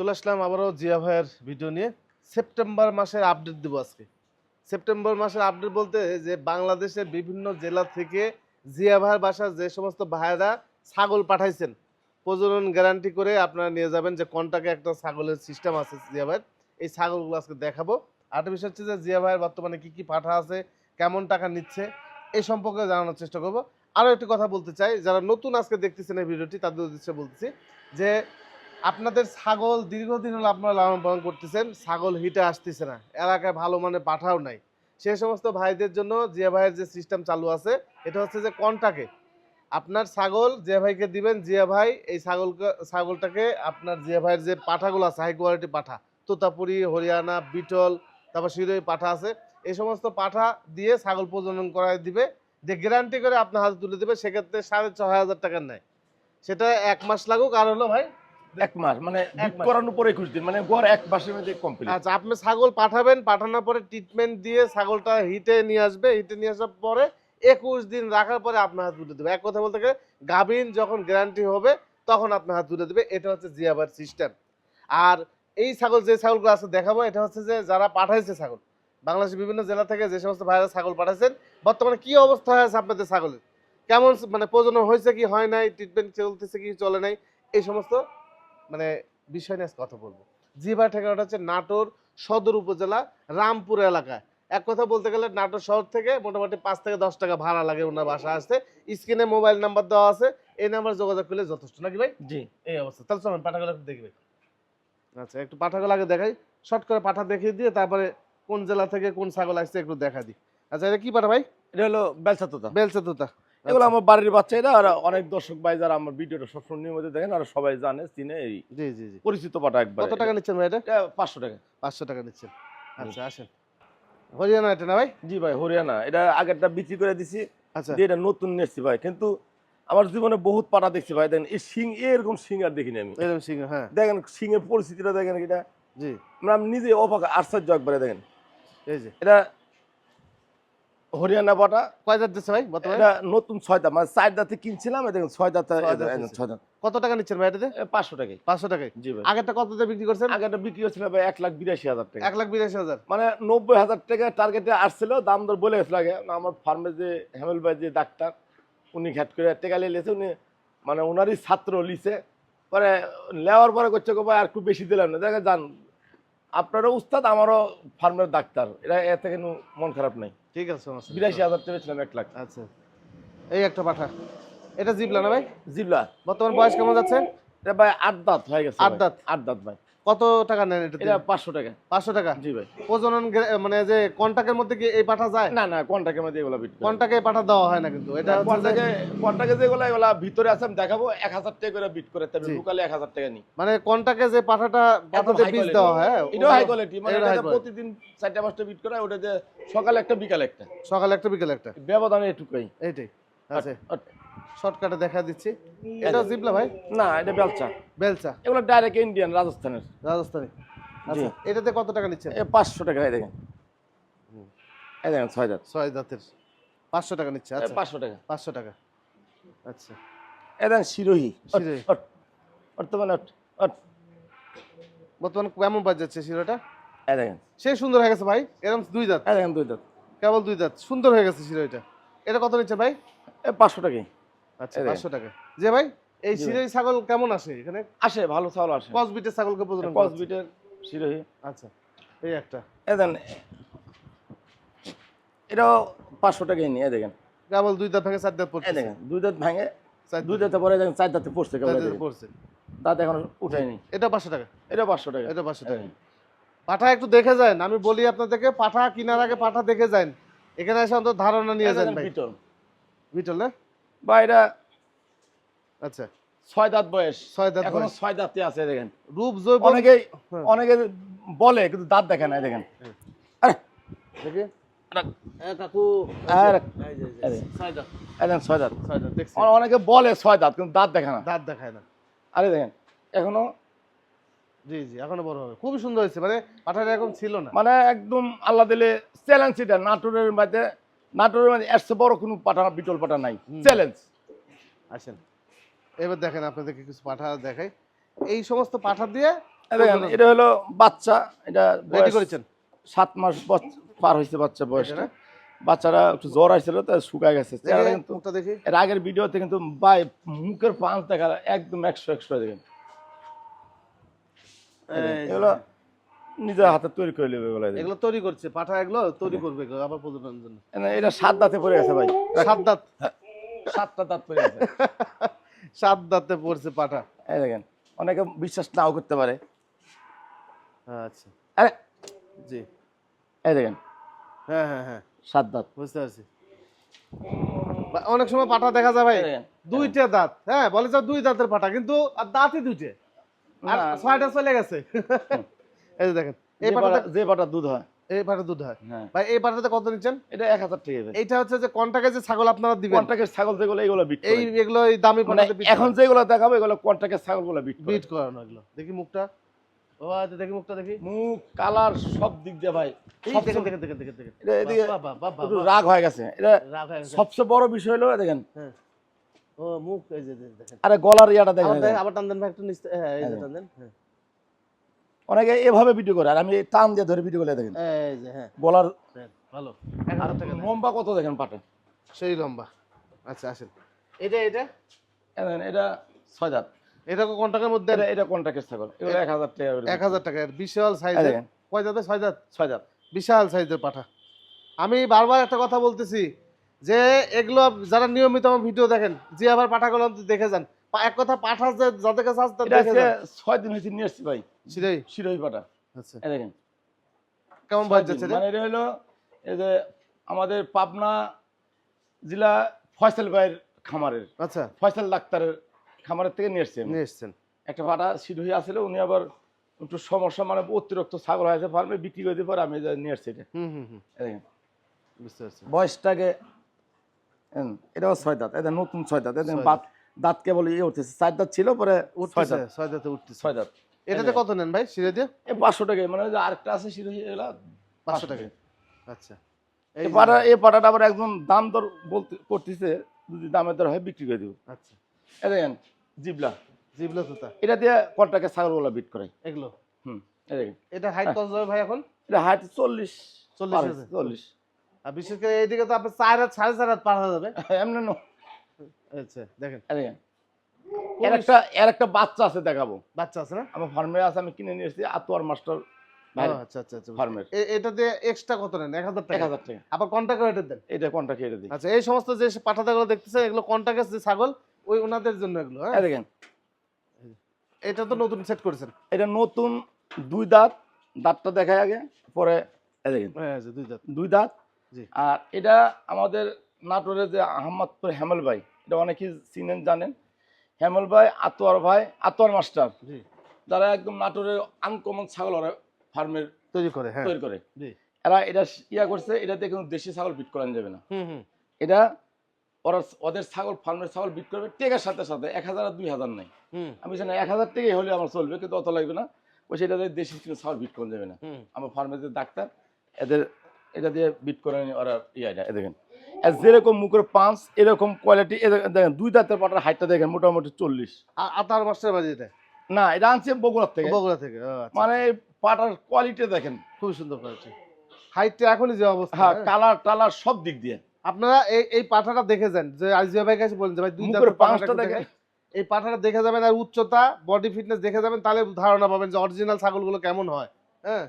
চলে আসলাম আবারও জিয়া ভাইয়ের ভিডিও নিয়ে। সেপ্টেম্বর মাসের আপডেট দেবো আজকে। সেপ্টেম্বর মাসের আপডেট বলতে যে বাংলাদেশের বিভিন্ন জেলা থেকে জিয়া ভাইয়ের বাসার যে সমস্ত ভাইয়েরা ছাগল পাঠাইছেন, প্রজনন গ্যারান্টি করে আপনারা নিয়ে যাবেন যে কন্টাকে একটা ছাগলের সিস্টেম আছে জিয়া ভাইয়ের। এই ছাগলগুলো আজকে দেখাবো। আরেকটা বিষয় হচ্ছে যে জিয়া ভাইয়ের বর্তমানে কী কী পাঠা আছে, কেমন টাকা নিচ্ছে এই সম্পর্কে জানানোর চেষ্টা করব। আরও একটি কথা বলতে চাই, যারা নতুন আজকে দেখতেছেন এই ভিডিওটি তাদের উদ্দেশ্যে বলতেছি যে আপনাদের ছাগল দীর্ঘদিন হলো আপনারা লালন পালন করতেছেন, ছাগল হিটে আসতেছে না। এলাকায় ভালো মানে পাঠাও নাই। সেই সমস্ত ভাইদের জন্য জিয়া ভাইয়ের যে সিস্টেম চালু আছে, এটা হচ্ছে যে কন্টাকে। আপনার ছাগল জিয়া ভাইকে দিবেন জিয়া ভাই এই ছাগলকে, ছাগলটাকে আপনার জিয়া ভাইয়ের যে পাঠাগুলো আছে হাই কোয়ালিটি পাঠা, তোতাপুরি, হরিয়ানা, বিটল, তারপর শিরোই পাঠা আছে, এই সমস্ত পাঠা দিয়ে ছাগল প্রজনন করায় দিবে। যে গ্যারান্টি করে আপনার হাতে তুলে দেবে, সেক্ষেত্রে সাড়ে ছয় হাজার টাকার নেয় সেটা এক মাস লাগুক, আর হলো ভাই এক মাস মানে করানোর পরে একুশ দিন মানে গড় এক মাসের মধ্যে কমপ্লিট আচ্ছা আপনি ছাগল পাঠাবেন পাঠানোর পরে ট্রিটমেন্ট দিয়ে ছাগলটা হিটে নিয়ে আসবে হিটে নিয়ে আসার পরে একুশ দিন রাখার পরে আপনার হাত তুলে দেবে। এক কথা বলতে গেলে গাভিন যখন গ্যারান্টি হবে তখন আপনার হাত তুলে দেবে। এটা হচ্ছে জিয়াবার সিস্টেম আর এই ছাগল যে ছাগলগুলো আছে দেখাবো এটা হচ্ছে যে যারা পাঠাইছে ছাগল। বাংলাদেশের বিভিন্ন জেলা থেকে যে সমস্ত ভাইরা ছাগল পাঠাইছেন বর্তমানে কি অবস্থা হয়েছে আপনাদের ছাগলের? কেমন মানে প্রজনন হয়েছে কি হয় নাই ট্রিটমেন্ট চলতেছে কি চলে নাই এই সমস্ত মানে বিষয় নিয়ে কথা বলব। জিবা ঠিকানাটা হচ্ছে নাটোর সদর উপজেলা রামপুর এলাকায়। এক কথা বলতে গেলে নাটোর শহর থেকে মোটামুটি পাঁচ থেকে দশ টাকা ভাড়া লাগে ওনার বাসা আসতে। স্ক্রিনে মোবাইল নাম্বার দেওয়া আছে এই নাম্বার যোগাযোগ করলে যথেষ্ট। নাকি ভাই? জি। এই অবস্থা। তাহলে চলুন পাঠাগুলো একটু দেখবে আচ্ছা একটু পাঠাগুলো আগে দেখাই। শর্ট করে পাঠা দেখিয়ে দিয়ে তারপরে কোন জেলা থেকে কোন ছাগল আসছে একটু দেখা দিই। আচ্ছা এটা কি পাঠা ভাই? এটা হলো বেলসা তোতা। বেলচা তোতা। এগুলো আচ্ছা। আমার বাড়ির বাচ্চারা আর অনেক দর্শক ভাই যারা আমার ভিডিওটা সবসময় নিয়মিত দেখেন আর সবাই জানে চিনে এই জি জি জি। পরিচিত পাটা একবার। কত টাকা নিচ্ছেন ভাই এটা? পাঁচশো টাকা। পাঁচশো টাকা নিচ্ছেন। আচ্ছা আসেন। হরিয়ানা এটা না ভাই? জি ভাই হরিয়ানা। এটা আগেরটা বিক্রি করে দিছি আচ্ছা। এটা নতুন নিয়েছি ভাই। কিন্তু আমার জীবনে বহুত পাটা দেখছি ভাই। দেখেন এই সিং এরকম সিং আর দেখিনি আমি। এরকম সিংহ হ্যাঁ। দেখেন সিং এর পরিস্থিতিটা দেখেন এটা। জি। মানে আমি নিজে অবাক আশ্চর্য একবারে দেখেন। এই যে। এটা হরিয়ানা পাটা কয় দাঁত দিচ্ছে ভাই বর্তমানে? নতুন ছয় দাঁত মানে চার দাঁতে কিনছিলাম এই দেখেন ছয় দাঁতে ছয় দাঁত কত টাকা নিচ্ছেন ভাই এটাতে? পাঁচশো টাকায়। পাঁচশো টাকায়? জি ভাই। আগেরটা কত দিয়ে বিক্রি করছেন? আগেটা বিক্রি হচ্ছিল ভাই এক লাখ বিরাশি হাজার টাকা। এক লাখ বিরাশি হাজার। মানে নব্বই হাজার টাকা টার্গেটে আসছিল দাম দর বলে গেছিল আগে। আমার ফার্মে যে হেমেল ভাই যে ডাক্তার উনি ঘ্যাট করে টেকা লিয়েছে উনি মানে ওনারই ছাত্র লিছে। পরে লেওয়ার পরে করছে ভাই আর খুব বেশি দিলাম না দেখে যান আপনারও উস্তাদ আমারও ফার্মের ডাক্তার। এরা এতে কিন্তু কোনো মন খারাপ নাই। ঠিক আছে বিরাশি হাজার টাকা ছিলাম এক লাখ। আচ্ছা। এই একটা পাঠা। এটা জিবলা না ভাই? জিবলা। বর্তমান বয়স কেমন যাচ্ছে? এটা ভাই আট দাঁত হয়ে গেছে আট। দাঁত? আট দাঁত ভাই। কত টাকা নেন এটা এটা পাঁচশো টাকা। পাঁচশো টাকা? জি ভাই। প্রজনন মানে যে কন্টাকের মধ্যে কি এই পাঠা যায়? না না কন্টাক্টের মধ্যে এগুলো বিট কন্টাকে পাঠা দেওয়া হয় না কিন্তু এটা কন্টাকে কন্টাকে যেগুলো এগুলো ভিতরে আছে আমি দেখাবো এক হাজার টাকা করে বিট করে তবে লোকালে এক হাজার টাকা নিই। মানে কন্টাকে যে পাঠাটা পাঠাতে বীজ দেওয়া হয় হ্যাঁ, এটাও হাই কোয়ালিটি মানে এটা এটা। প্রতিদিন চারটা পাঁচটা বিট করে ওটা যে সকালে একটা বিকালে একটা। সকালে একটা বিকালে একটা। ব্যবধানে এটুকুই। এইটাই আচ্ছা শর্টকাটে দেখা দিচ্ছি। এটা জিবলা ভাই? না এটা বেলচা। বেলচা। এগুলো ডাইরেক্ট ইন্ডিয়ান রাজস্থানের রাজস্থানি। আচ্ছা এটাতে কত টাকা নিচ্ছেন? এ পাঁচশো টাকা এই দেখেন। এই দেখেন ছয় দাঁত। ছয় দাঁতের। পাঁচশো টাকা নিচ্ছে আচ্ছা। পাঁচশো টাকা। পাঁচশো টাকা। আচ্ছা। এই দেখেন শিরোহি। শিরোহি। বর্তমানে। বর্তমানে কেমন বাজ যাচ্ছে শিরোটা এই দেখেন। সে সুন্দর হয়ে গেছে ভাই এরকম দুই দাঁত। এই দেখেন দুই দাঁত। কেবল দুই দাঁত। সুন্দর হয়ে গেছে শিরোটা এটা কত নিচ্ছে ভাই? এ পাঁচশো টাকাই। আচ্ছা টাকা। যে ভাই এই ছাগল কেমন আসে এখানে? আসে ভালো চাউল আসে। কসবিটের ছাগলকে প্রজনন কস কস আচ্ছা এই একটা। পাঁচশো টাকাই নিয়ে দেখেন। কেবল দুই দাঁত থেকে চার দাঁত পড়ছে। দেখেন দুই দাঁত ভাঙে দুই দাঁতে। পরে দেখেন চার দাঁতে পড়ছে কেবল। পড়ছে। দাঁত এখন উঠায়নি। এটা পাঁচশো টাকা। এটা পাঁচশো টাকা। এটা পাঁচশো টাকা। পাঠা একটু দেখে যান আমি বলি আপনাদেরকে পাঠা কেনার আগে পাঠা দেখে যান। এখানে এসে অন্তত ধারণা নিয়ে যান ভাই। বিটল। বিটল না? বা এটা আচ্ছা। ছয় দাঁত বয়স। ছয় দাঁত এখনও। ছয় দাঁতে আছে দেখেন। রূপ জৈব অনেকে হ্যাঁ। অনেকে বলে কিন্তু দাঁত দেখে না দেখেন। আরে, দেখি। অনেকে বলে ছয় দাঁত কিন্তু দাঁত দেখে না। দাঁত দেখায় না। আরে দেখেন এখনও জি জি এখনও বড় হবে। খুবই সুন্দর হয়েছে মানে পাঠাটা এরকম ছিল না। মানে একদম আল্লাহ দিলে চ্যালেঞ্জ এটা নাটোরের মধ্যে নাটোরের মধ্যে এর বড় কোনো পাঠা বিটল পাঠা নাই। চ্যালেঞ্জ আসেন। এবার দেখেন আপনাদেরকে কিছু পাঠা দেখাই। এই সমস্ত পাঠা দিয়ে দেখেন এটা হলো বাচ্চা এটা রেডি করেছেন? সাত মাস পার হয়েছে বাচ্চা বয়সটা। এটা বাচ্চারা একটু জ্বর আসছিল তাই শুকায় গেছে। এর আগের ভিডিওতে কিন্তু বাই মুখের পাঁচ দেখা একদম একশো একশো দেখেন। এগুলো নিজের হাতে তৈরি করে নেবে এগুলো এগুলো তৈরি করছে পাঠা এগুলো তৈরি করবে আবার প্রজননের জন্য এটা সাত দাঁতে পড়ে গেছে ভাই। সাত দাঁত। সাতটা দাঁত পড়ে গেছে। সাত দাঁতে পড়ছে পাঠা। এই দেখেন অনেকে বিশ্বাস নাও করতে পারে। আচ্ছা। আরে! জি। এই দেখেন। হ্যাঁ হ্যাঁ হ্যাঁ। সাত দাঁত। বুঝতে পারছি। অনেক সময় পাঠা দেখা যায় ভাই দুইটা দাঁত। হ্যাঁ বলে যে দুই দাঁতের পাঠা কিন্তু আর দাঁতই দুইটা। আর না। ছয়টা চলে গেছে। এই যে দেখেন এই যে পাঠাটা পাটা- যে পাটা দুধ হয়। এই পাঠা দুধ হয়। হ্যাঁ। ভাই এই কত নিচ্ছেন? এটা এক হাজার টাকা ভাই। এইটা হচ্ছে যে কন্টাকে যে ছাগল আপনারা দিবেন। ছাগল যেগুলো এগুলো বিট এই এগুলো এই দামি মানে পাঠাতে এখন যেগুলো দেখাবো এগুলো ছাগলগুলো বিট বিট করানো এগুলো। দেখি মুখটা। ও আচ্ছা দেখি মুখটা দেখি। মুখ কালার সব দিক দিয়ে ভাই। দেখেন দেখেন দেখেন দেখেন দেখেন। এটা একটু রাগ হয়ে গেছে। এটা রাগ হয়ে গেছে। সবচেয়ে বড় বিষয় হলো দেখেন। হ্যাঁ। ও মুখ এই যে যে- দেখেন। আরে গলার ইয়াটা দেখেন। আবার টান দেন ভাই একটু নিচে হ্যাঁ এই যে হ্যাঁ। টান দেন হ্যাঁ। অনেকে এভাবে ভিডিও করে আর আমি টান দিয়ে ধরে ভিডিও করে দেখেন। হ্যাঁ। গলার ভালো। হাজার টাকা দেন। লম্বা কত দেখেন পাটে? সেই লম্বা। আচ্ছা আসেন। এটা এটা? এটা ছয় দাঁত। এটা কোন টাকার মধ্যে? এটা ছাগল? এগুলো এক হাজার টাকা এক হাজার টাকা। বিশাল দেখেন। কয় দাঁতে? ছয় দাঁত? ছয় দাঁত। বিশাল সাইজের পাঠা। আমি বারবার একটা কথা বলতেছি যে এগুলো যারা নিয়মিত আমার ভিডিও দেখেন যে আবার পাঠাগুলো দেখে যান। এক কথা পাঠা যে যাদের কাছে আসতে দেখে ছয় দিন হয়েছে নিয়ে এসছি ভাই। সেটাই শিরোই পাটা। আচ্ছা। দেখেন। কেমন দিন। যাচ্ছে মানে এটা হলো এই যে আমাদের পাবনা জেলা ফয়সাল ভাইয়ের খামারের। আচ্ছা। ফয়সাল ডাক্তারের খামারের থেকে নিয়ে এসছি নিয়ে এসছেন একটা সিট হয়ে আসলে উনি আবার একটু সমস্যা মানে অতিরিক্ত ছাগল হয়েছে ফার্মে বিক্রি করে দিয়ে পরে আমি যা নিয়ে আসছি এটা। হুম হুম হুম। দেখেন। বুঝতে পারছি। বয়সটাকে এটাও ছয় দাঁত এটা নতুন ছয় দাঁত এটা দাঁত কেবল ইয়ে উঠতেছে চার দাঁত ছিল পরে ছয় উঠতেছে দাঁতে উঠতেছে। ছয় দাঁত। এটাতে কত নেন ভাই সিরে দিয়ে? পাঁচশো টাকা মানে আরেকটা আছে হয়ে এগুলা পাঁচশো টাকা। আচ্ছা। এই এই পাটা এই পাটাটা আবার একদম দাম দর বলতে করতেছে যদি দামের দর হয় বিক্রি করে দিব। আচ্ছা। এই দেখেন জিবলা। জিবলা তোতা। এটা দিয়ে কন্টাকে ছাগলগুলো বিট করে। এগুলো? হুম এই দেখেন। এটা হাইট কত যাবে ভাই এখন? এটা হাইট চল্লিশ চল্লিশ আছে। চল্লিশ। আর বিশেষ করে এইদিকে তো আপনার চার হাত সাড়ে চার হাত পার হয়ে যাবে। এমনি নো আচ্ছা দেখেন। এর একটা এর একটা বাচ্চা আছে দেখাবো। বাচ্চা আছে না? আমার ফার্মে আছে আমি কিনে নিয়ে এসেছি আতোয়ার মাস্টার আচ্ছা আচ্ছা আচ্ছা ফার্মের এটা দিয়ে এক্সট্রা কত নেন? এক হাজার টাকা। হাজার টাকা। আবার রেটে দেন। এটা কোনটা কেটে দিই। আচ্ছা এই সমস্ত যে পাঠাতাগুলো দেখতেছেন এগুলো যে ছাগল ওই ওনাদের জন্য এগুলো হ্যাঁ? দেখেন। এটা তো নতুন সেট করেছেন। এটা নতুন দুই দাঁত দাঁতটা দেখায় আগে পরে দেখেন। হ্যাঁ দুই দাঁত। দুই দাঁত। আর এটা আমাদের নাটোরের যে আহমদপুর হেমল ভাই এটা অনেকেই চিনেন জানেন। হেমল ভাই আতোয়ার ভাই আতোয়ার মাস্টার। যারা একদম নাটোরের আনকমন ছাগল ওরা ফার্মের তৈরি করে হ্যাঁ। তৈরি করে। এরা এটা ইয়া করছে এটাতে কোনো দেশি ছাগল বিট করানো যাবে না। এটা ওরা ওদের ছাগল ফার্মের ছাগল বিট করবে টেকার সাথে সাথে এক হাজার আর দুই হাজার নেই। আমি জানি এক হাজার টাকাই হলে আমার চলবে কিন্তু অত লাগবে না। ওই সেটা দেশি কোনো ছাগল বিট করা যাবে না। আমার ফার্মের যে ডাক্তার এদের এটা দিয়ে বিট করে নি ওরা ইয়া এ দেখেন। যেরকম মুখের পাঁচ এরকম কোয়ালিটি দেখেন দুই দাঁতের পাটার হাইটটা দেখেন মোটামুটি চল্লিশ। আতার মাস্টার বাজি এটা? না এটা আনছে বগুড়ার থেকে। বগুড়া থেকে আচ্ছা। মানে পাটার কোয়ালিটি দেখেন। খুব সুন্দর করেছে হাইটটা এখনই যে অবস্থা হ্যাঁ হ্যাঁ। কালার টালার সব দিক দিয়ে। আপনারা এই এই পাঠাটা দেখে যান যে আজিয়া ভাই কাছে বলেন যে ভাই দুই দাঁতের পাঁচটা দেখেন। এই পাঠাটা দেখে যাবেন আর উচ্চতা বডি ফিটনেস দেখে যাবেন তাহলে ধারণা পাবেন যে অরিজিনাল ছাগলগুলো কেমন হয় হ্যাঁ?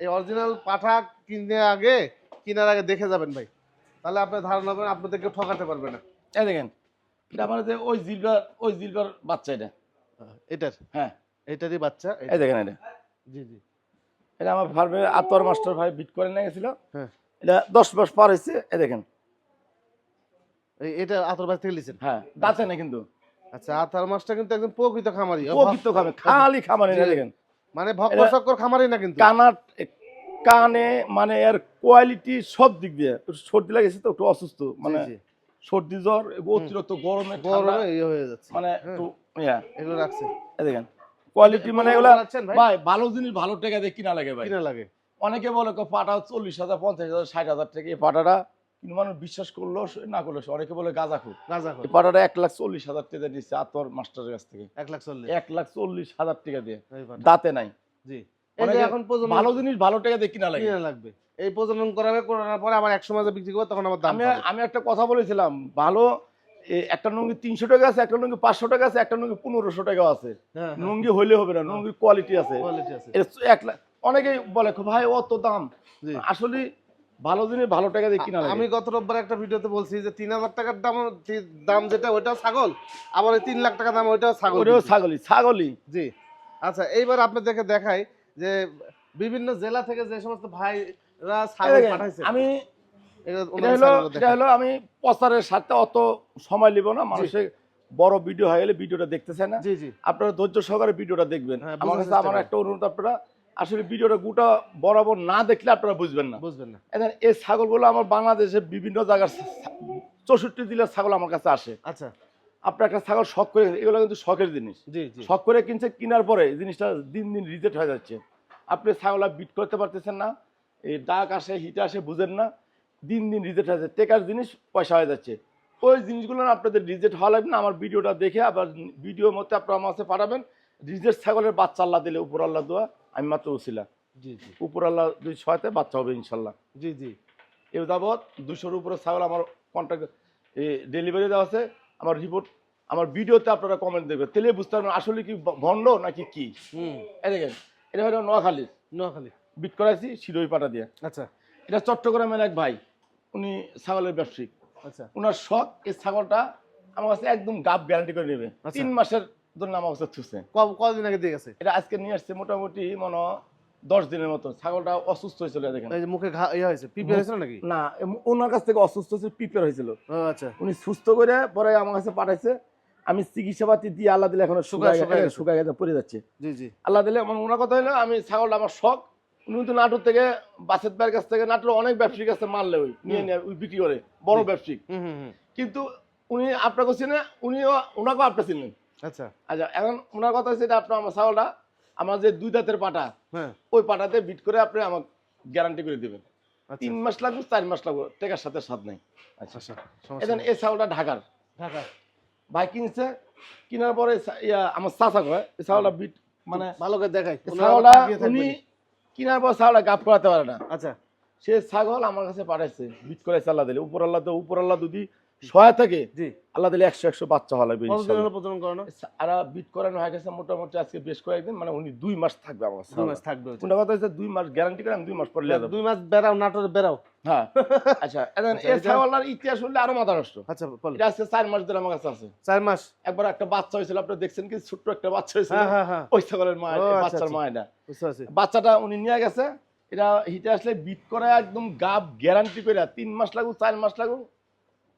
এই অরিজিনাল পাঠা কিনে আগে কেনার আগে দেখে যাবেন ভাই। তাহলে আপনার ধারণা পাবেন আপনাদের কেউ ঠকাতে পারবে না। এই দেখেন এটা আমার যে ওই জিলবার ওই জিলবার বাচ্চা এটা। এটার? হ্যাঁ। এটারই বাচ্চা? এই দেখেন এটা। জি জি। এটা আমার ফার্মের আতর মাস্টার ভাই বিট করে নিয়ে গেছিল। হ্যাঁ। এটা দশ মাস পার হয়েছে এই দেখেন। এই এটা আতর বাস থেকে লিছেন হ্যাঁ দাঁতে না কিন্তু। আচ্ছা আতার মাছটা কিন্তু একদম প্রকৃত খামারি। প্রকৃত খাবে খালি খামারি না দেখেন। মানে ভক্কর চক্কর খামারি না কিন্তু। কানার কানে মানে এর কোয়ালিটি সব দিক দিয়ে। সর্দি লাগেছে তো একটু অসুস্থ মানে। সর্দি জ্বর অতিরিক্ত গরমে গরমে ইয়ে হয়ে যাচ্ছে। মানে। একটু ইয়া। এগুলো রাখছে। দেখেন কোয়ালিটি মানে এগুলা ভাই? ভালো জিনিস ভালো টাকা দিয়ে কিনা লাগে ভাই। কিনা লাগে। অনেকে বলে পাটা চল্লিশ হাজার পঞ্চাশ হাজার ষাট হাজার টাকা এই পাটাটা কিন্তু মানুষ বিশ্বাস করল না করল অনেকে বলে গাঁজা খুব। গাঁজা এই পাটাটা এক লাখ চল্লিশ হাজার টাকা দিচ্ছে আতর মাস্টারের কাছ থেকে। এক লাখ চল্লিশ। এক লাখ চল্লিশ হাজার টাকা দিয়ে। দাঁতে নাই। জি। এখন ভালো জিনিস ভালো কিনা লাগে। কিনা লাগবে। এই প্রজনন করাবে পরে আবার বিক্রি করবে তখন আবার দাম আমি একটা কথা বলেছিলাম ভালো একটা লুঙ্গি তিনশো টাকা আছে একটা লুঙ্গি পাঁচশো টাকা আছে একটা লুঙ্গি পনেরোশো টাকা আছে। হ্যাঁ, হ্যাঁ, লুঙ্গি হইলে হবে না লুঙ্গির কোয়ালিটি আছে। এক লাখ অনেকেই বলে ভাই অত দাম। আসলে ভালো জিনিস ভালো টাকা দিয়ে কিনা আমি গত রোববার একটা ভিডিওতে বলছি যে তিন হাজার টাকার দাম দাম যেটা ওইটাও ছাগল। আবার তিন লাখ টাকা দাম ওইটাও ছাগল ওটাও বিক্রি। ছাগলি ছাগলি জি। আচ্ছা এইবার আপনাদেরকে দেখাই যে বিভিন্ন জেলা থেকে যে সমস্ত ভাইরা ছাগল পাঠাইছে। আমি এটা হলো এটা হলো আমি প্রচারের সাথে অত সময় নিব না মানুষের বড় ভিডিও হয়ে গেলে ভিডিওটা দেখতে চায় না। জি জি। আপনারা ধৈর্য সহকারে ভিডিওটা দেখবেন। হ্যাঁ, আমার কাছে আমার একটা অনুরোধ আপনারা আসলে ভিডিওটা গোটা বরাবর না দেখলে আপনারা বুঝবেন না। বুঝবেন না। এখন এই ছাগলগুলো আমার বাংলাদেশে বিভিন্ন জায়গার চৌষট্টি জেলার ছাগল আমার কাছে আসে। আচ্ছা। আপনার একটা ছাগল শখ করে এগুলো কিন্তু শখের জিনিস। জি জি। শখ করে কিনছে কেনার পরে জিনিসটা দিন দিন রিজেক্ট হয়ে যাচ্ছে। আপনি ছাগল বিট করতে পারতেছেন না এই ডাক আসে হিট আসে বুঝেন না দিন দিন রিজেক্ট হয়ে যাচ্ছে। টেকার জিনিস পয়সা হয়ে যাচ্ছে। ওই জিনিসগুলো না আপনাদের রিজেক্ট হওয়া লাগবে না আমার ভিডিওটা দেখে আবার ভিডিওর মধ্যে আপনার আমার কাছে পাঠাবেন। রিজেক্ট ছাগলের বাচ্চা আল্লাহ দিলে উপর আল্লাহ দোয়া আমি মাত্র উছিলা জি জি। উপর আল্লাহ দুই ছয়তে বাচ্চা হবে ইনশাল্লাহ। জি জি। এ যাবৎ দুশোর উপরে ছাগল আমার কন্ট্যাক্ট ডেলিভারি দেওয়া আছে। আমার রিপোর্ট আমার ভিডিওতে আপনারা কমেন্ট দেবেন তাহলে বুঝতে পারবেন আসলে কি ভণ্ড নাকি কি? এই দেখেন এটা হলো নোয়াখালী। নোয়াখালী। বিট করাইছি শিরোই পাটা দিয়ে। আচ্ছা। এটা চট্টগ্রামের এক ভাই উনি ছাগলের ব্যবসায়িক। আচ্ছা। ওনার শখ এই ছাগলটা আমার কাছে একদম গাপ গ্যারান্টি করে নেবে। আচ্ছা। তিন মাসের জন্য আমার কাছে থুছে ক- কদিন আগে দিয়ে গেছে? এটা আজকে নিয়ে আসছে মোটামুটি মনে হয় দশ দিনের মতো ছাগলটা অসুস্থ হয়েছিল দেখেন এই যে মুখে ঘা ইয়ে হয়েছে পিপে হয়েছিল নাকি? না ওনার কাছ থেকে অসুস্থ হয়েছে পিপের হয়েছিল। আচ্ছা। উনি সুস্থ করে পরে আমার কাছে পাঠাইছে। আমি চিকিৎসা পাতি দিয়ে আল্লাহ দিলে এখন শুকায়- গেছে। পড়ে যাচ্ছে। জি জি। আল্লাহ দিলে মানে ওনার কথা হলো আমি ছাগলটা আমার শখ। উনি কিন্তু নাটোর থেকে বাসের ভাইয়ের কাছ থেকে নাটোর অনেক ব্যবসায়ীর কাছে মারলে ওই নিয়ে নিয়ে ওই বিক্রি করে বড় হুম কিন্তু উনি আপনাকে চিনে উনিও ওনাকেও আপনি চিনলেন আচ্ছা। আচ্ছা এখন ওনার কথা হচ্ছে এটা আপনার আমার ছাগলটা আমার যে দুই দাঁতের পাটা হ্যাঁ। ওই পাটাতে বিট করে আপনি আমাকে গ্যারান্টি করে দেবেন। আচ্ছা। তিন মাস লাগবে চার মাস লাগবে টেকার সাথে সাথ নেই। আচ্ছা আচ্ছা। এখন। এই ছাগলটা ঢাকার। ঢাকা। ভাই কিনছে কিনার পরে আমার চাচা কয় এই ছাগলটা বিট মানে ভালো করে তাকিয়ে থাকবেন। উনি কেনার পর ছাগলটা গাপ করাতে পারে না। আচ্ছা। সে ছাগল আমার কাছে পাঠাইছে বিট করে আল্লাহ দিলে। উপর আল্লাহ তো উপর আল্লাহ যদি সহায় থাকে জি। আল্লাহ দিলে একশো একশো বাচ্চা। হলো প্রজনন করানো? আর বিট করানো হয়ে গেছে মোটামুটি আজকে বেশ কয়েকদিন মানে উনি দুই মাস থাকবে আমার দুই মাস থাকবে। কথা হচ্ছে দুই মাস গ্যারান্টি করে দুই মাস পরে দুই মাস বেড়াও নাটোরে বেড়াও। হ্যাঁ। আচ্ছা আচ্ছা, ইতিহাস আরও মাথা নষ্ট। আচ্ছা এটা আজকে চার মাস ধরে আমার কাছে আছে। চার মাস? একবার একটা বাচ্চা হয়েছিল আপনি দেখছেন কি? ছোট্ট একটা বাচ্চা হয়েছিল। হ্যাঁ হ্যাঁ ওই ছাগলের মা বাচ্চার। মা এটা বুঝতে পারছি। বাচ্চাটা উনি নিয়ে গেছে। এটা হিটে আসলে বিট করে একদম গাব গ্যারান্টি করে তিন মাস লাগুক চার মাস লাগুক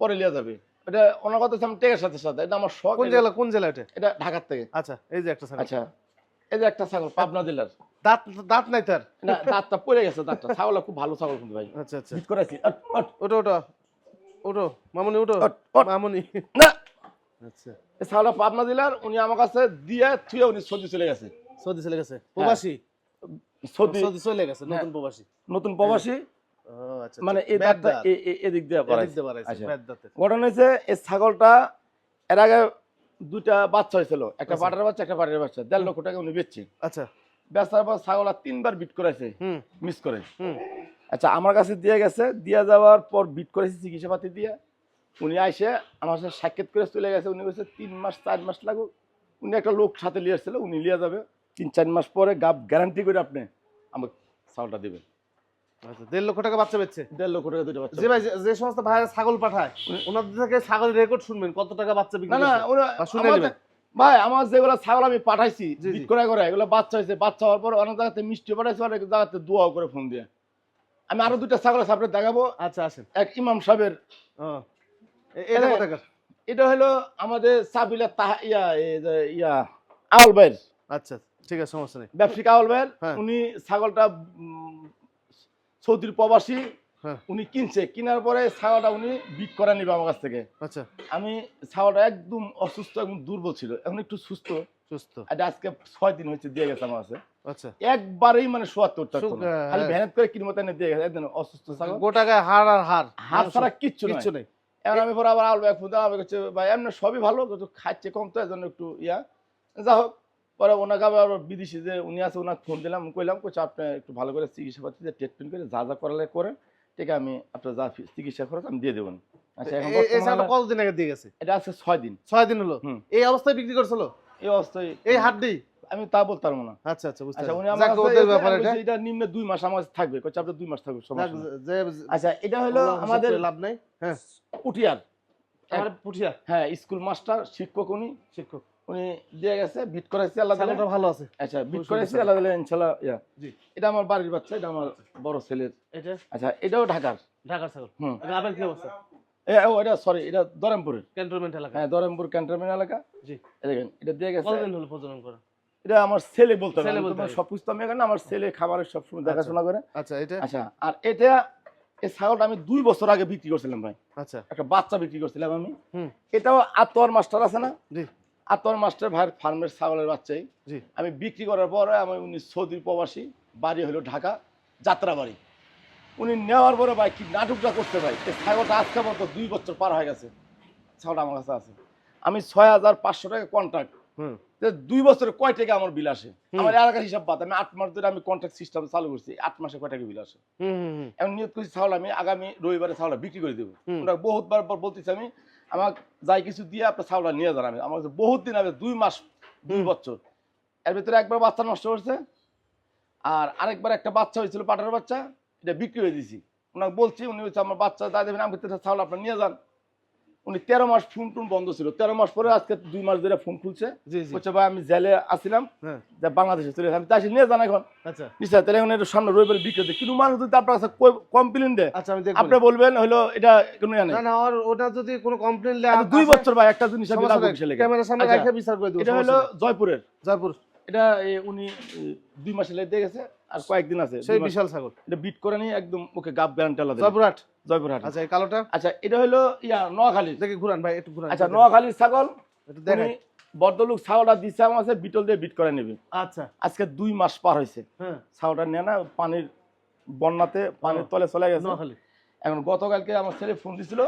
পরে লিয়া যাবে। এটা ওনার কথা আমি টেকের সাথে সাথে এটা আমার শখ। কোন জেলা কোন জেলা এটা? এটা ঢাকার থেকে। আচ্ছা এই যে একটা আচ্ছা এই যে একটা ছাগল পাবনা জেলার। দাঁত দাঁত নাই তার? না দাঁতটা পড়ে গেছে দাঁতটা। ছাগলটা খুব ভালো ছাগল কিন্তু ভাই। আচ্ছা আচ্ছা। বিট করাইছি। আট, আট, ওটো ওটো ওটো মামুনি ওটো আট, আট। মামুনি। না। আচ্ছা। এই ছাগলটা পাবনা জেলার উনি আমার কাছে দিয়ে থুয়ে উনি সৌদি চলে গেছে। সৌদি চলে গেছে। প্রবাসী? সৌদি। সৌদি চলে গেছে হ্যাঁ। নতুন প্রবাসী। নতুন প্রবাসী। মানে এই দাঁতটা দাঁত। এ- এ- এদিক দিয়ে বাড়াইছে। আচ্ছা। ব্যাট দাঁতের। ঘটনা হয়েছে এই ছাগলটা এর আগে দুইটা বাচ্চা হয়েছিল। একটা আচ্ছা। বাচ্চা একটা বাচ্চা। দেড় লক্ষ টাকা উনি বেচছে। আচ্ছা। বেচার পর ছাগল আর তিনবার বিট করেছে মিস করে। আচ্ছা আমার কাছে দিয়ে গেছে। দিয়ে যাওয়ার পর বিট করেছে চিকিৎসা পাতি দিয়ে। উনি আইসে আমার সাথে সাক্ষাৎ করে চলে গেছে। উনি বলছে তিন মাস চার মাস লাগুক। উনি একটা লোক সাথে নিয়ে এসেছিল উনি নিয়ে যাবে। তিন চার মাস পরে গাপ গ্যারান্টি করে আপনি আমাকে ছাগলটা দেবেন। আচ্ছা দেড় লক্ষ টাকা বাচ্চা বেচছে? দেড় লক্ষ টাকা দুটো বাচ্চা যে ভাই যে- যে সমস্ত ভাইরা ছাগল পাঠায় ওনাদের থেকে ছাগল রেকর্ড শুনবেন কত টাকা বাচ্চা বিক্রি না না করছে। ওরা- বা শুনে নেবেন। ভাই আমার যেগুলো ছাগল আমি পাঠাইছি জি, জি। বিট করে করে এগুলো বাচ্চা হয়েছে বাচ্চা হওয়ার পর অনেক জায়গাতে মিষ্টি পাঠাইছি অনেক জায়গাতে দোয়াও করে ফোন দিয়ে। আমি আরও দুইটা ছাগল আছে আপনার দেখাবো। আচ্ছা আসেন। এক ইমাম সাহেবের। এটা হলো আমাদের সাবিলা তাহা ইয়া ইয়া আউল ভাইয়ের। আচ্ছা ঠিক আছে সমস্যা নেই। ব্যবসায়িক আউল ভাইয়ের। হ্যাঁ। উনি ছাগলটা সৌদির প্রবাসী হ্যাঁ। উনি কিনছে। কেনার পরে ছাগলটা উনি বিট করে নিবে আমার কাছ থেকে। আচ্ছা। আমি ছাগলটা একদম অসুস্থ এবং দুর্বল ছিল। এখন একটু সুস্থ। সুস্থ। এটা আজকে ছয় দিন হয়েছে দিয়ে গেছে আমার কাছে। আচ্ছা। একবারেই মানে সোয়াত্তরটা সুখ, খালি। করে কিনবো তাই দিয়ে গেছে। একদম অসুস্থ ছাগল। গোটা গায়ে হাড় আর হাড়। ছাড়া কিচ্ছু কিচ্ছু নেই। এবার আমি পরে আবার আলু এক ফুটা আমি ভাই এমনি সবই ভালো কিন্তু খাচ্ছে কম তো এজন্য একটু ইয়া। যা হোক পরে ওনাকে আবার বিদেশি যে উনি আছে ওনাকে ফোন দিলাম কইলাম কোচ আপনি একটু ভালো করে চিকিৎসা পাতি ট্রিটমেন্ট করে যা যা করালে করেন ঠিক আমি আপনার যা চিকিৎসা খরচ আমি দিয়ে দেবেন আচ্ছা এখন এ- এই বর্তমানে ছাগলটা কতদিন আগে দিয়ে গেছে? এটা আছে ছয় দিন। ছয় দিন হলো? এই অবস্থায় বিক্রি করছিল? এই অবস্থায় এই হাড্ডি? আমি তা বলতে পারব না। আচ্ছা আচ্ছা বুঝতে আচ্ছা উনি আমার যাক, কাছে ওদের এসে ব্যাপার এটা। এটা নিম্নে দুই মাস আমার থাকবে। কোচ আপনি দুই মাস থাকবে সমস্যা আচ্ছা এটা হলো আমাদের লাভ নাই? হ্যাঁ। হ্যাঁ স্কুল মাস্টার শিক্ষক উনি। শিক্ষক। উনি দিয়ে গেছে ভিট করাইছে আল্লাহ দিলে। ভালো আছে। আচ্ছা ভিট করাইছে আল্লাহ দিলে ইয়া। জি। এটা আমার বাড়ির বাচ্চা এটা আমার বড় ছেলের। এটা? আচ্ছা এটাও ঢাকার। ঢাকার ছাগল। হুম। আপনার কি অবস্থা? ও এটা সরি এটা দরমপুরের। ক্যান্টনমেন্ট এলাকা। হ্যাঁ দরমপুর ক্যান্টনমেন্ট এলাকা। জি। দেখেন এটা দিয়ে গেছে। কতদিন হলো প্রজনন করা? এটা আমার ছেলে বলতে ছেলে সব আমি এখানে আমার ছেলে খাবারের সব সময় দেখাশোনা করে। আচ্ছা এটা? আচ্ছা আর এটা এই ছাগলটা আমি দুই বছর আগে বিক্রি করছিলাম ভাই। আচ্ছা। একটা বাচ্চা বিক্রি করছিলাম আমি। হুম। এটাও আতোয়ার মাস্টার আছে না? জি। আতোয়ার মাস্টার ভাইয়ের ফার্মের ছাগলের বাচ্চাই। আমি বিক্রি করার পরে আমি উনি সৌদি প্রবাসী বাড়ি হলো ঢাকা যাত্রাবাড়ি। উনি নেওয়ার পরে ভাই কি নাটকটা করতে ভাই? এই ছাগলটা আজকে মতো দুই বছর পার হয়ে গেছে। ছাগলটা আমার কাছে আছে। আমি ছয় হাজার পাঁচশো টাকা কন্ট্রাক্ট হুম। দুই বছরে কয় টাকা আমার বিল আসে। আমার এলাকার হিসাব বাদ। আমি আট মাস ধরে আমি কন্ট্রাক্ট সিস্টেম চালু করছি আট মাসে কয় টাকা বিল আসে? এমন নিয়োগ করছি ছাগল আমি আগামী রবিবারে ছাগলটা বিক্রি করে দেবো। ওরা বহুতবার পর বলতেছি আমি আমাকে যাই কিছু দিয়ে আপনার ছাগলটা নিয়ে যান আমি। আমার বহুত দিন আগে দুই মাস দুই বছর। এর ভিতরে একবার বাচ্চা নষ্ট করছে আর আরেকবার একটা বাচ্চা হয়েছিল পাটার বাচ্চা এটা বিক্রি হয়ে দিয়েছি। ওনাকে বলছি উনি হচ্ছে আমার বাচ্চা দাদা দেবেন আমি ছাগল আপনার নিয়ে যান। উনি তেরো মাস ফোন টোন বন্ধ ছিল। তেরো মাস পরে আজকে দুই মাস ধরে ফোন খুলছে। জি ভাই আমি জেলে আসছিলাম হ্যাঁ। যে বাংলাদেশে চলে। আমি তাই নিয়ে যান এখন। আচ্ছা। নিশ্চয় তাহলে এখন এটা সামনে রবিবারে বিক্রি হতে কিন্তু মানুষ যদি আপনার কাছে কমপ্লেন দেয় আচ্ছা আপনি বলবেন হলো এটা কোনো না না আর ওটা যদি কোনো কমপ্লেন দেয় দুই বছর ভাই একটা জিনিস আমি ক্যামেরার সামনে আচ্ছা, বিচার করে দেব এটা হলো জয়পুরের। জয়পুর। এটা উনি দুই মাসে লেগে দিয়ে গেছে। আর কয়েকদিন আছে সেই বিশাল ছাগল। এটা বিট করে নিয়ে একদম ওকে গাব গ্যারান্টি আলাদা জয়পুরহাট? জয়পুরহাট। আচ্ছা এই কালোটা? আচ্ছা এটা হলো ইয়া নোয়াখালী দেখি ঘুরান ভাই একটু ঘুরান। আচ্ছা নোয়াখালীর ছাগল একটু উনি দেখাই বর্দলুক ছাগলটা দিচ্ছে আমার বিটল দিয়ে বিট করে নেবে। আচ্ছা। আজকে দুই মাস পার হয়েছে। হ্যাঁ। ছাগলটা নিয়ে না পানির বন্যাতে পানির তলে চলে গেছে। নোয়াখালী। এখন গতকালকে আমার ছেলে ফোন দিছিল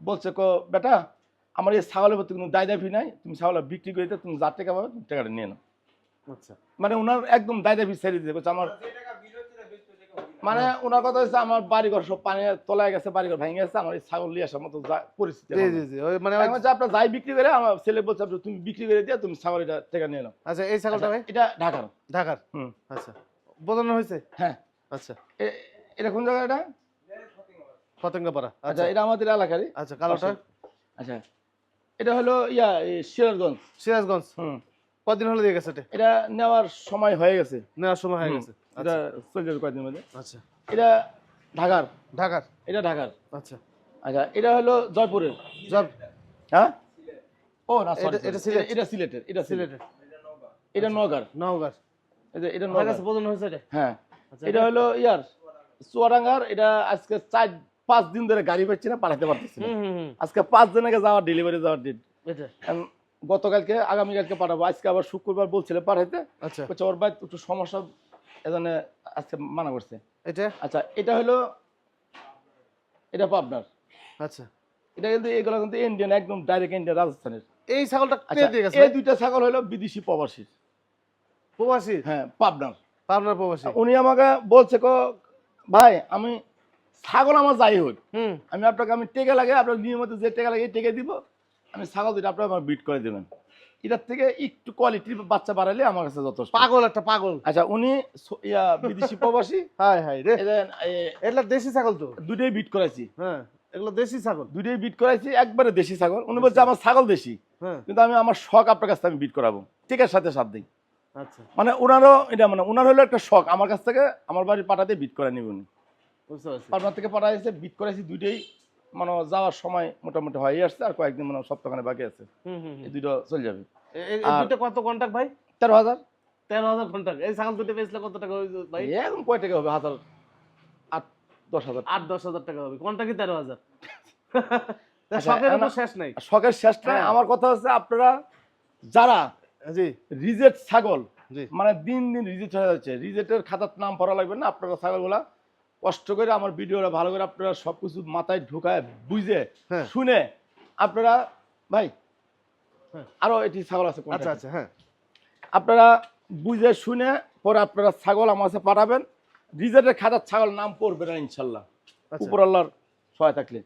বলছে কো বেটা আমার এই ছাগলের প্রতি কোনো দায় দাবি নাই তুমি ছাগল বিক্রি করে তুমি যা টাকা পাবে তুমি টাকাটা নিয়ে নাও। আচ্ছা। মানে ওনার একদম দায় দাবি ছেড়ে দিতে আমার মানে ওনার কথা হচ্ছে আমার বাড়িঘর সব পানি তলায় গেছে বাড়িঘর ভেঙে গেছে আমার এই ছাগল নিয়ে আসার মতো যা- পরিস্থিতি জি জি জি মানে আপনার যাই বিক্রি করে আমার ছেলে বলছে আপনি তুমি বিক্রি করে দিয়ে তুমি ছাগল এটা টাকা নিয়ে নাও। আচ্ছা এই ছাগলটা ভাই? এটা ঢাকার। ঢাকার? হুম। আচ্ছা। বোঝানো হয়েছে? হ্যাঁ। আচ্ছা। এ- এটা কোন জায়গা এটা? পতঙ্গপাড়া আচ্ছা। আচ্ছা এটা আমাদের এলাকারই। আচ্ছা কালোটা? আচ্ছা। এটা হলো ইয়া এই সিরাজগঞ্জ। সিরাজগঞ্জ। হুম। কদিন হলে দিয়ে গেছে এটা? এটা নেওয়ার সময় হয়ে গেছে। নেওয়ার সময় হয়ে গেছে। এটা আচ্ছা। চলে যাবে কয়েকদিনের মধ্যে। আচ্ছা। এটা ঢাকার। ঢাকার? এটা ঢাকার। আচ্ছা। আচ্ছা এটা হলো জয়পুরের। জব হ্যাঁ? ও না sorry, এটা- সিলেট। এটা সিলেটের এটা সিলেটের। এটা নগার নওগাঁর। এটা এটা নগার গেছে হয়েছে এটা? হ্যাঁ। আচ্ছা। এটা হলো ইয়ার চুয়াডাঙ্গার এটা আজকে চার পাঁচ দিন ধরে গাড়ি পাচ্ছি না পাঠাতে পারতেছি আজকে পাঁচ দিন আগে যাওয়ার ডেলিভারি যাওয়ার ডেট এটা। গতকালকে আগামীকালকে পাঠাবো। আজকে আবার শুক্রবার বলছিল পাঠাইতে। আচ্ছা। ওর বাড়িতে একটু সমস্যা এজন্য আজকে মানা করছে। এটা? আচ্ছা এটা হলো এটা পাবনার। আচ্ছা। এটা কিন্তু এগুলো কিন্তু ইন্ডিয়ান একদম ডাইরেক্ট ইন্ডিয়ান রাজস্থানের। এই ছাগলটা আচ্ছা দিয়ে গেছে? এই দুইটা ছাগল হলো বিদেশি প্রবাসী। প্রবাসী? হ্যাঁ পাবনার। পাবনার প্রবাসী। উনি আমাকে বলছে কো ভাই আমি ছাগল আমার যাই হোক। আমি আপনাকে আমি টেকে লাগে আপনার নিয়মিত যে টেকা লাগে টেকে দিব। আমি ছাগল দুইটা আপনার আমার বিট করে দেবেন। এটার থেকে একটু কোয়ালিটির বাচ্চা বাড়ালে আমার কাছে যথেষ্ট। পাগল একটা পাগল। আচ্ছা উনি ইয়া বিদেশি প্রবাসী। হাই হাই রে। এদের, এ, দেশি ছাগল তো? দুইটাই বিট করাইছি। হ্যাঁ এগুলো দেশি ছাগল। দুইটাই বিট করাইছি একবারে দেশি ছাগল। উনি বলছে আমার ছাগল দেশি। হ্যাঁ। কিন্তু আমি আমার শখ আপনার কাছ থেকে আমি বিট করাবো। টিকার সাথে সাথ দিই আচ্ছা। মানে ওনারও এটা মানে ওনার হলো একটা শখ। আমার কাছ থেকে আমার বাড়ির পাঠাতে বিট করে নিব উনি। বুঝতে থেকে পাঠাইছে বিট করাইছি দুইটাই। মানে যাওয়ার সময় মোটামুটি হয়ে আসছে আর কয়েকদিন মানে সপ্তাহখানে বাকি আছে। এই দুইটা চলে যাবে। দুটো কত কন্টাক্ট ভাই? তেরো হাজার। তেরো হাজার কন্টাক্ট এই ছাগল দুটো বেচলে কত টাকা হইবে ভাই? এখন কয় টাকা হবে? হাজার আট দশ হাজার। আট দশ হাজার টাকা হবে। কন্টাক্টই তেরো হাজার? আচ্ছা, শখের শেষ নাই। শখের শেষ নাই। আমার কথা হচ্ছে আপনারা যারা জি। রিজেক্ট ছাগল মানে দিন দিন রিজেক্ট হয়ে যাচ্ছে রিজেক্টের খাতার নাম পড়া লাগবে না আপনারা ছাগলগুলা কষ্ট করে আমার ভিডিওটা ভালো করে আপনারা সব কিছু মাথায় ঢুকায় বুঝে হ্যাঁ। শুনে আপনারা ভাই হ্যাঁ। আরও এটি ছাগল আছে আচ্ছা আচ্ছা হ্যাঁ। আপনারা বুঝে শুনে পরে আপনারা ছাগল আমার কাছে পাঠাবেন। রিজেক্টের খাতার ছাগল নাম পড়বে না ইনশাল্লাহ। আচ্ছা। উপর আল্লাহর সহায় থাকলে।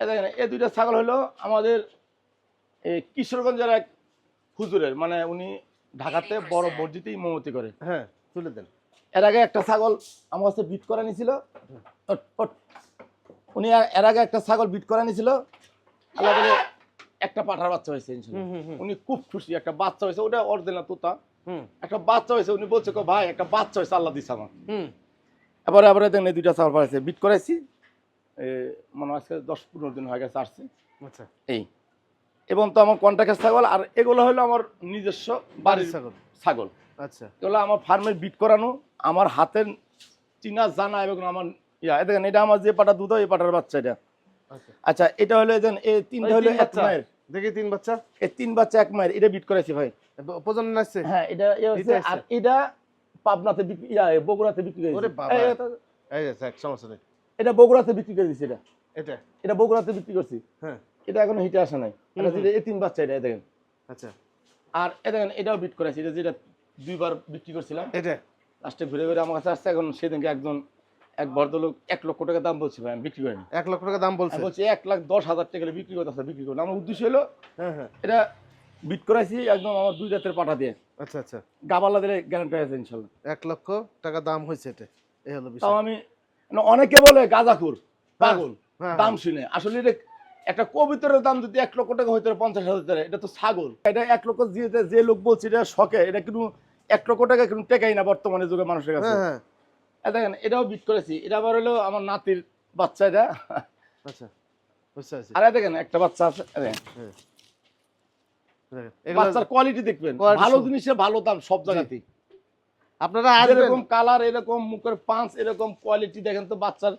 এ দেখেন এই দুইটা ছাগল হলো আমাদের এই কিশোরগঞ্জের এক হুজুরের মানে উনি ঢাকাতে বড় মসজিদে ইমামতি করে। হ্যাঁ তুলে দেন। এর আগে একটা ছাগল আমার কাছে বিট করা নিয়েছিল ওট। উনি এর- এর আগে একটা ছাগল বিট করা নিয়েছিল আল্লাহ বলে একটা পাঠার বাচ্চা হয়েছে উনি খুব খুশি একটা বাচ্চা হয়েছে। ওটা অরিজিনাল তোতা। হুম। একটা বাচ্চা হয়েছে উনি বলছে ভাই একটা বাচ্চা হয়েছে আল্লাহ দিছে আমার এবারে এবারে দেখেন এই দুইটা ছাগল পাঠাইছে। বিট করাইছি। মনে হয় আজকে দশ পনেরো দিন হয়ে গেছে আসছে। আচ্ছা। এই। এবং তো আমার কন্ট্রাক্টের ছাগল আর এগুলো হলো আমার নিজস্ব বাড়ির ছাগল। ছাগল। আচ্ছা। এগুলো আমার ফার্মের বিট করানো আমার হাতের চিনা জানা এবং আমার ইয়া দেখেন এটা আমার যে পাটা দুধ হয়, এই পাটার বাচ্চা এটা। আচ্ছা। আচ্ছা এটা হলো এই এই তিনটা হলো এক মায়ের। দেখি তিন বাচ্চা? এই তিন বাচ্চা এক মায়ের এটা বিট করাইছি ভাই। প্রজনন আসছে হ্যাঁ এটা হচ্ছে, আর এটা পাবনাতে বিক্রি ইয়া বগুড়াতে বিক্রি করে ওরে বাবা। এই, এক সমস্যা নেই। এটা বগুড়াতে বিক্রি করে দিছি এটা। এটা? এটা বগুড়াতে বিক্রি করছি। হ্যাঁ। এটা এখনও হিটে আসে নাই। এটা এই তিন বাচ্চা এটা দেখেন। আচ্ছা। আর এ দেখেন এটাও বিট করেছি এটা যেটা দুইবার বিক্রি করছিলাম। এটা? লাস্টে ঘুরে ঘুরে আমার কাছে আসছে এখন সেদিনকে একজন এক ভদ্রলোক এক লক্ষ টাকা দাম বলছি ভাই আমি বিক্রি করিনি। এক লক্ষ টাকা দাম বলছে? বলছি এক লাখ দশ হাজার টাকা বিক্রি করতে আসলে বিক্রি করলাম আমার উদ্দেশ্য হলো হ্যাঁ হ্যাঁ। এটা বিট করাইছি একদম আমার দুই রাতের পাঠা দিয়ে। আচ্ছা আচ্ছা। গাবালা দিলে গ্যারান্টি আছে ইনশাল্লাহ। এক লক্ষ টাকা দাম হয়েছে এটা। এই হলো তাও আমি অনেকে বলে গাঁজাখুর পাগল হ্যাঁ, দাম শুনে। আসলে এটা একটা কবিতরের দাম যদি এক লক্ষ টাকা হইতে পারে পঞ্চাশ হাজার টাকা এটা তো ছাগল। এটা এক লক্ষ যে লোক বলছে এটা শখে এটা কিন্তু এক লক্ষ টাকা কিন্তু টেকাই না বর্তমানে যুগে মানুষের কাছে। হ্যাঁ হ্যাঁ। দেখেন এটাও বিট করেছি। এটা আবার হলো আমার নাতির বাচ্চা এটা। আচ্ছা আর দেখেন একটা বাচ্চা আছে হ্যাঁ। বাচ্চার কোয়ালিটি দেখবেন। ভালো জিনিসের ভালো দাম সব জায়গাতেই। আপনারা আসবেন। এরকম কালার এরকম মুখের পাঁচ এরকম কোয়ালিটি দেখেন তো বাচ্চার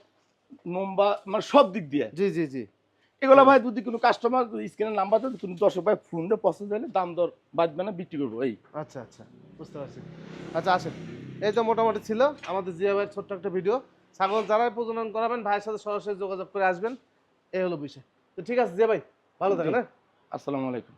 নম্বা মানে সব দিক দিয়ে। জি জি জি। এগুলো ভাই যদি কোনো কাস্টমার স্ক্রিনের নাম্বার দেয় কোনো দর্শক ভাই ফোন দিয়ে পছন্দ হলে দাম দর বাঁচবে না বিক্রি করব এই। আচ্ছা আচ্ছা বুঝতে পারছি। আচ্ছা আসেন। এই তো মোটামুটি ছিল আমাদের জিয়া ভাইয়ের ছোট্ট একটা ভিডিও ছাগল যারাই প্রজনন করাবেন ভাইয়ের সাথে সরাসরি যোগাযোগ করে আসবেন। এই হলো বিষয়। তো ঠিক আছে জিয়া ভাই ভালো থাকেন হ্যাঁ? আসসালামু আলাইকুম।